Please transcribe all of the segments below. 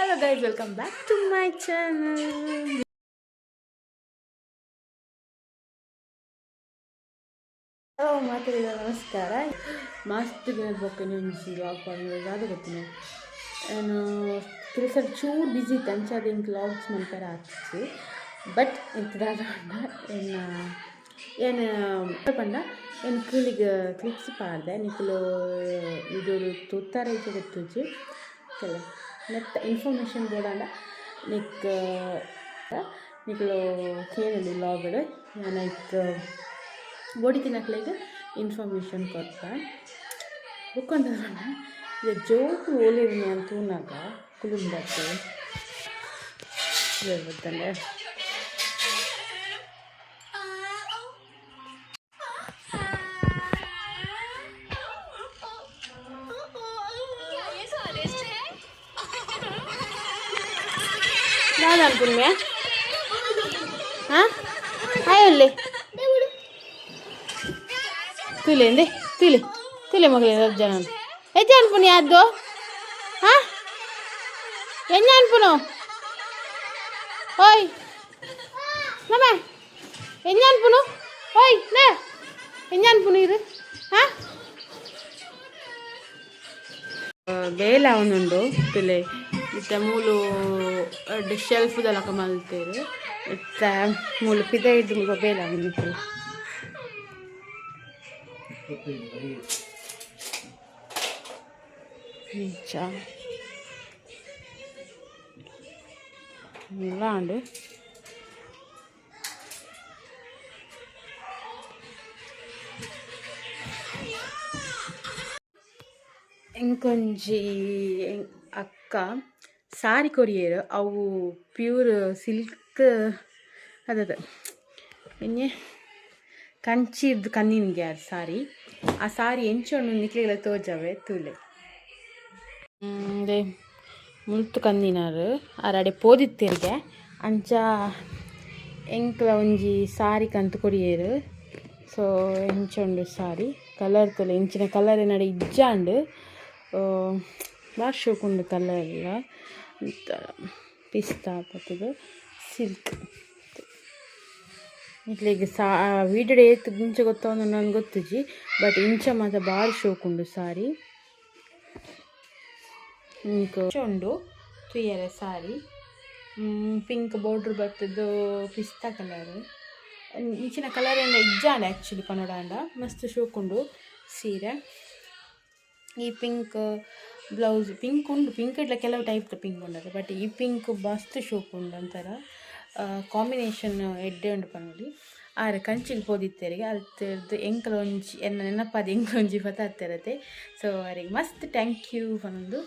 Hello guys welcome back to my channel hello ಮಾತಾಡಿದ ನಮಸ್ಕಾರ. ಮಸ್ತ್ ದಿನದ ಬೊಕ್ಕ ಒಂಜಿ ವ್ಲಾಗ್ ಅದು ಗೊತ್ತಿನ? ನಾನು ಕೆಲಸ ಚೂರು ಬಿಸಿ ಇತ್ತು ಅಂಚಾದ ಲಾಗ್ಸ್ ವ್ಲಾಗ್ಸ್ ಮನ್ಪರ ಆಗ್ತಿತ್ತು ಬಟ್ ಎಂತದಾದ ಏನು ಏನು ಪಂಡ ಏನು ಕೀಳಿಗೆ ಕ್ಲಿಪ್ಸ್ ಪಾಡ್ದೆ ನಿಕ್ಕಲು ಇದು ತುತ್ತಾರ ಐತೆ ಗೊತ್ತುಜಿ. ಕೆಲ ನೆತ್ತ ಇನ್ಫಾರ್ಮೇಷನ್ ಬೋಡಾಂಡ ನಿಕ್ నీకు కేనండి ಲಾಗಡ್ ನಾನು ಇಕ್ ಬೋಡಿ ఇన్ఫర్మేషన్ ಇನ್ಫಾರ್ಮೇಷನ್ ಕೊಡ್ತ ఇది ಇದು ಜೋಕು ಓಲಿರ್ನಿ తూనాక కులుంబట్టు ಕುಲುಂಬತ್ತೆ ಯಾವ್ದು ಅನ್ಕೊಂಡ್ಮ್ಯಾ ಹಾಂ ಹಾಯ್ ಅಲ್ಲಿ ತುಲೆ ಅಂದೆ ತುಲೆ ತುಲೆ ಮಗಳೇ ಜನ ಎಜ್ಜ ಅನ್ಪುನಿ ಯಾರ್ದು ಹಾಂ ಎಣ್ಣ ಅನ್ಪುನು ಓಯ್ ನಮ್ಮ ಎಣ್ಣ ಅನ್ಪುನು ಓಯ್ ನೇ ಎಣ್ಣ ಅನ್ಪುನು ಇದು ಹಾಂ ಬೇಲ ಅವನುಂಡು ಪಿಲೆ ಇತ್ತ ಮೂಲು ಶೆಲ್ಫ್ ದಲಕ ಮಲ್ತೇರು ಇತ್ತ ಮೂಲು ಪಿದ ಇದ್ದು ಮುಗ ಬೇಲ ಅವನು ನಿಜ ಎಲ್ಲ ಅಂಡು ಇಂಕೊಂಜಿ ಅಕ್ಕ ಸಾರಿ ಕೊರಿಯರ್ ಅವು ಪ್ಯೂರ್ ಸಿಲ್ಕ್ ಅದದ ಎಣ್ಣೆ ಕಂಚಿದ್ದು ಕಣ್ಣಿನಿಗೆ ಅದು ಸಾರಿ ಆ ಸಾರಿ ಎಂಚೊಂಡು ನಿಕ್ಲೆಲ್ಲ ತೋಜವೆ ತೂಲೆ ಅದೇ ಮುಳ್ತು ಕಂದಿನಾರು ಆರಡೆ ಪೋದಿತ್ತೆರ್ಗೆ ಅಂಚ ಎಂಕ್ಲ ಒಂಜಿ ಸಾರಿ ಕಂತು ಕೊರಿಯರು ಸೊ ಎಂಚೊಂಡು ಸಾರಿ ಕಲರ್ ತೊಲೆ ಇಂಚಿನ ಕಲರ್ ನಡೆ ಇಜ್ಜಾಂಡು ಭಾಳ ಶೋಕುಂಡು ಕಲರ್ ಒಂಥರ ಪಿಸ್ತಾ ಪತ್ತದು ಸಿಲ್ಕ್. ಇಟ್ಲಿಗೆ ಸಾ ವೀಡಿಯೋ ಏತು ಮುಂಚೆ ಗೊತ್ತಾವ ನನಗೆ ಗೊತ್ತಿಜಿ ಬಟ್ ಇಂಚ ಮಾತ್ರ ಭಾರಿ ಶೋಕುಂಡು ಸಾರಿ. ಉಂಡು ತುಯ್ಯರ ಸಾರಿ. ಪಿಂಕ್ ಬಾರ್ಡ್ರ್ ಬರ್ತದ್ದು ಪಿಸ್ತಾ ಕಲರ್ ಇಂಚಿನ ಕಲರ್ ಏನ ಇಜ್ಜಾಂಡ ಆ್ಯಕ್ಚುಲಿ ಪನೋಡಾಂಡ. ಮಸ್ತ್ ಶೋಕುಂಡು ಸೀರೆ. ಈ ಪಿಂಕ್ ಬ್ಲೌಸ್ ಪಿಂಕ್ ಉಂಡು ಪಿಂಕ್ ಇಟ್ಲ ಕೆಲವು ಟೈಪ್ ಪಿಂಕ್ ಉಂಡದು ಬಟ್ ಈ ಪಿಂಕ್ ಮಸ್ತ್ ಶೋಕ್ ಉಂಡು ಒಂಥರ ಕಾಂಬಿನೇಷನ್ ಎಡ್ಡೆ ಉಂಡು ಪನೊಲಿ ಆರೆ ಕಂಚಿಗೆ ಹೋದಿತ್ತೆರಿಗೆ ಅದು ಎಂಕಲ ಒಂಜಿ, ಎನ್ನ ನೆನಪಾದ ಎಂಕಲ ಒಂಜಿ ಪತ ಹತ್ತಿರತ್ತೆ ಸೊ ಅವರಿಗೆ ಮಸ್ತ್ ಥ್ಯಾಂಕ್ ಯು ಒಂದು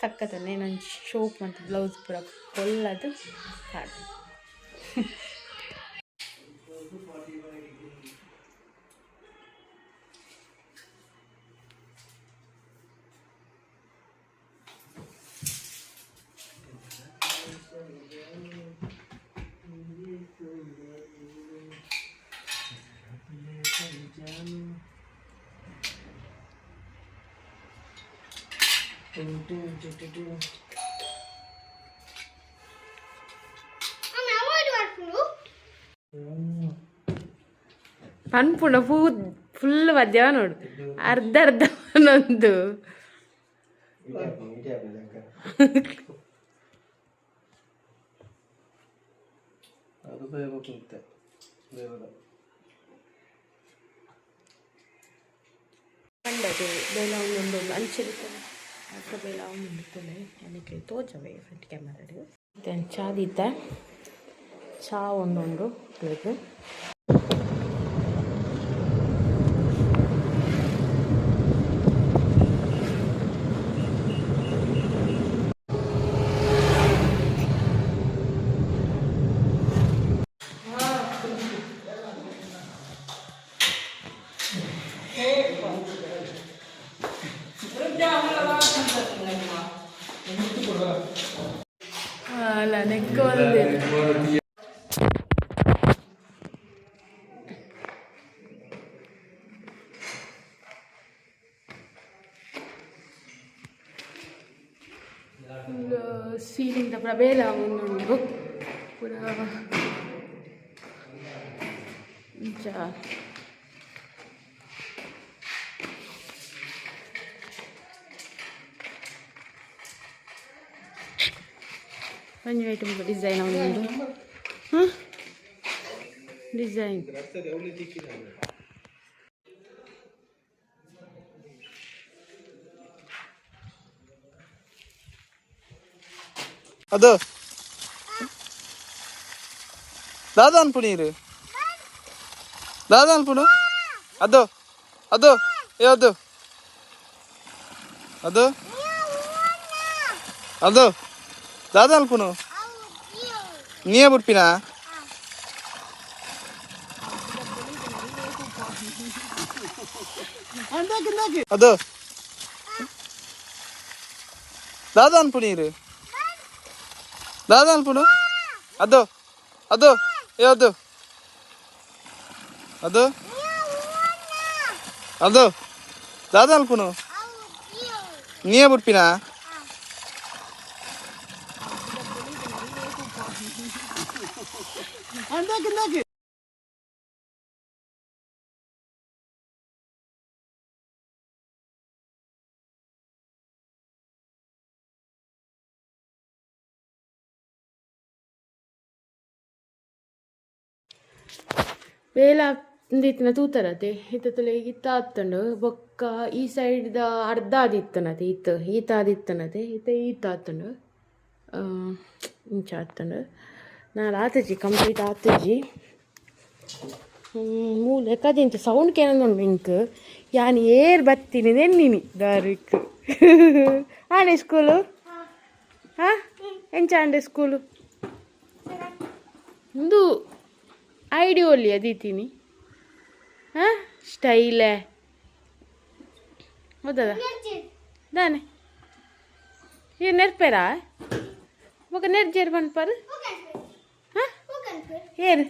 ಸಕ್ಕತ್ತನೆ ನನ್ನ ಶೋಪ್ ಮತ್ತು ಬ್ಲೌಸ್ ಪೂರ ಕೊಲ್ಲದು ಹಾಡು. ಪನ್ಪುಣ ಪೂ ಫುಲ್ ಮಧ್ಯಾವ ನೋಡು ಅರ್ಧ ಅರ್ಧ ಒಂದೊಂದು ಅದು ಬೇಯಬೇಕಂತೆ ಬೇಯಲ್ಲ ಕಂಡದು ಬೇಲ ಒಂದೊಂದು ಅಂಚಿರುತ್ತದೆ ಬೇಲ ಒಂದೊಂದು ತೊಲೆ ನನಗೆ ತೋಜವೆ ಫ್ರಂಟ್ ಕ್ಯಾಮರಾಡು ಚಾ ಚಾದಿತ್ತ ಚಾ ಒಂದೊಂದು ಪ್ಲೇಟ್ ಅಲ್ಲ ನೆಕ್ಕ ಒಂದೇ ಸೀಲಿಂದ ಪ್ರಬೇಲ ಒಂದುಂಡು ಪೂರ ಇಂಚ ಒಂಜಿ ಐಟಮ್ ಡಿಸೈನ್ ಒಂದು ಹಾಂ ಡಿಸೈನ್ ಅದು ದಾದಾ ಅನ್ಪು ನೀರು ದಾದಾ ಅನ್ಪುಡು ಅದು ಅದು ಯಾವುದು ಅದು ಅದು ದಾದಾ ಅನ್ಪುನು ನೀಯೇ ಬಿಡ್ಪಿನಾ ಅದು ದಾದಾ దాదా అనుకుడు అద్దో అద్దో ఏ వద్దు అద్దు అద్దు దాదా అనుకును నీయే పుట్టినా అందాకి ಬೇಲ ಇಂದಿತ್ತಿನ ಇತ್ತ ಇತ್ತಲೆ ಇತ್ತ ಆತ್ತಂಡು ಬೊಕ್ಕ ಈ ಸೈಡ್ದ ಅರ್ಧ ಆದಿತ್ತನತೆ ಇತ್ತ ಈತ ಆದಿತ್ತನತೆ ಈತ ಈತ ಆತಂಡು ಇಂಚ ಆತಂಡು ನಾನು ಆತಜಿ ಕಂಪ್ಲೀಟ್ ಆತಜಿ ಮೂಲ ಕದಿಂಚ ಸೌಂಡ್ ಕೇಳೋದು ಇಂಕ್ ಯಾನ್ ಏರ್ ಬತ್ತೀನಿ ನೆನ್ನಿನಿ ದಾರಿಕ್ ಆಂಡೆ ಸ್ಕೂಲು ಹಾಂ ಎಂಚ ಆಂಡೆ ಸ್ಕೂಲು ಒಂದು ಐಡಿಯೋಲಿ ಅದೀತೀನಿ. ಹಾಂ? ಸ್ಟೈಲೇ. ಹೌದಾ ದಾನೆ. ಏ ನೆರ್ಪೇರಾ? ಮಗ ನೆರ್ಜೇರ್ ಬಂದ್ಪಾರು ಹಾಂ? ಏನು?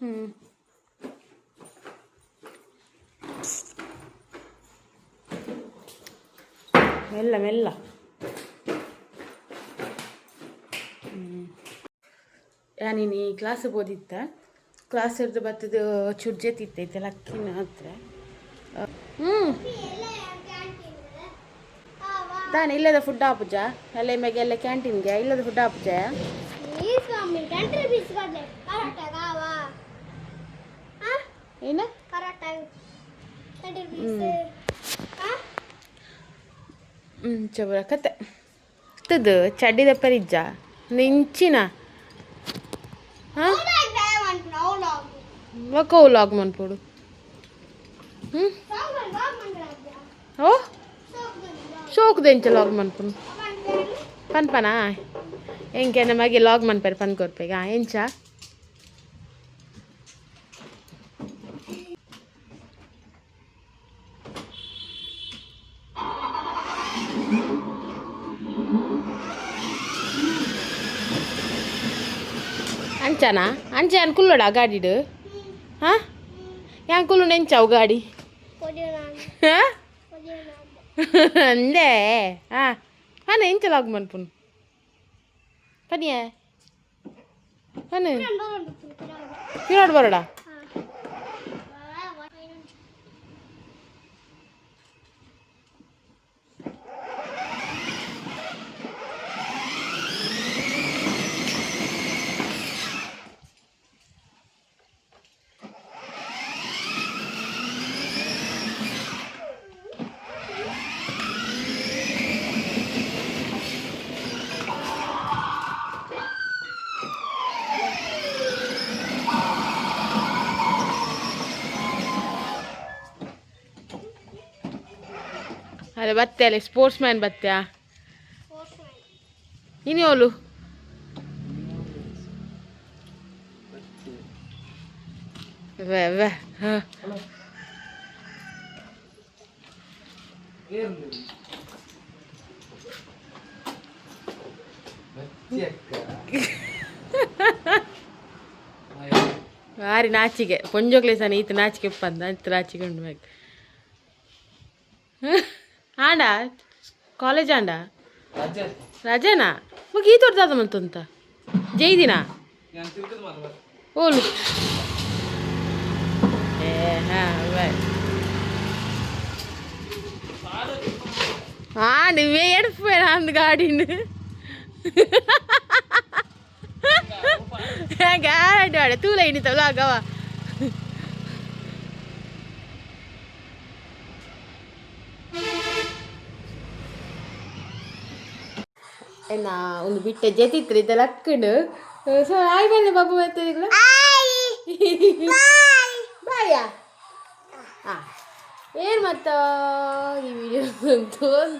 ಹ್ಞೂ ಮೆಲ್ಲ ಮೆಲ್ಲ. ನೀನು ಈ ಕ್ಲಾಸ್ ಓದಿದ್ದೆ? ಕ್ಲಾಸ್ ಹಿಡ್ದು ಬತ್ತದು ಚುರ್ಜೆ ತಿತ್ತೈತೆ ಇತ್ತೈತೆ ಲಕ್ಕಿನ ಹತ್ರ. ಹ್ಞೂ ತಾನೆ ಇಲ್ಲದ ಫುಡ್ ಆಪುಜ ಎಲ್ಲ ಮ್ಯಾಗೆ ಎಲ್ಲ ಕ್ಯಾಂಟೀನ್ಗೆ ಇಲ್ಲದ ಫುಡ್ ಆಪುಜ ಏನು? ಹ್ಞೂ ಚಬರ ಕತೆ. ತದು ಚಡ್ಡಿದ ಪರಿಜ್ಜ ನಿಂಚಿನ? ಹಾಂ ఒక వ్లాగ్ మనుకోడు ఓ షోకు దెంచ లాగ్ మనుకును పని పనా ఇంకేనా మగి లాగ్ మనిపారు పని కొరిపేగా ఎంచా ಅಂಚಾನಾ ಅಂಚೆ ಅನ್ಕುಲ್ಲೋಡ ಗಾಡಿಡು ಹಾಂ ಯಾಂಕುಲು ನೆಂಚಾವು ಗಾಡಿ ಹಾಂ ಅಂದೇ ಹಾಂ ಹಾಂ ಎಂಚಲಾಗ ಮನ್ಪುನ್ ಪನಿಯ ಪನಿ ಪಿರೋಡ್ ಬರೋಡ ಅದೇ ಬತ್ತೆ ಅಲ್ಲಿ ಸ್ಪೋರ್ಟ್ಸ್ ಮ್ಯಾನ್ ಬತ್ತ್ಯಾ ಇನಿಯೋಲು ಅವಳು ಭಾರಿ ನಾಚಿಕೆ. ಪೊಂಜೋಕ್ಲೆ ಸಹ ಈತ ನಾಚಿಕೆ ಪಂದ ಅಂತ ನಾಚಿಕೆ ಉಂಡು ಆಂಡ ಕಾಲೇಜ್ ಆಂಡ ರಾಜೇ. ರಾಜೇನಾ? ಈ ತರದ ಅದು ಅಂತಾ. ಜೈದಿನಾ? ನೀನ್ ಓಲು. ಏನಾ ಓಯ್ ಹಾ ನಿವೇ ಎಡಿ ಫೇರಾ ಆಂದು ಗಾಡಿ ನಿ ಗಾರ ಐತೆ ಅಡಾ तू ಲೇನಿ ಗವಾ ನಾ ಒಂದು ಬಿಟ್ಟ ಜತಿತ್ರ ಇದೆಲ್ಲ ಅಕ್ಕಂಡು ಸೊ ಆಯ್ ಬನ್ನಿ ಬಾಬು ಬರ್ತಿದ್ರು ಬಾಯಾ ಹಾಂ ಏನು ಮತ್ತ ಈ ವಿಡಿಯೋ ತೋರ್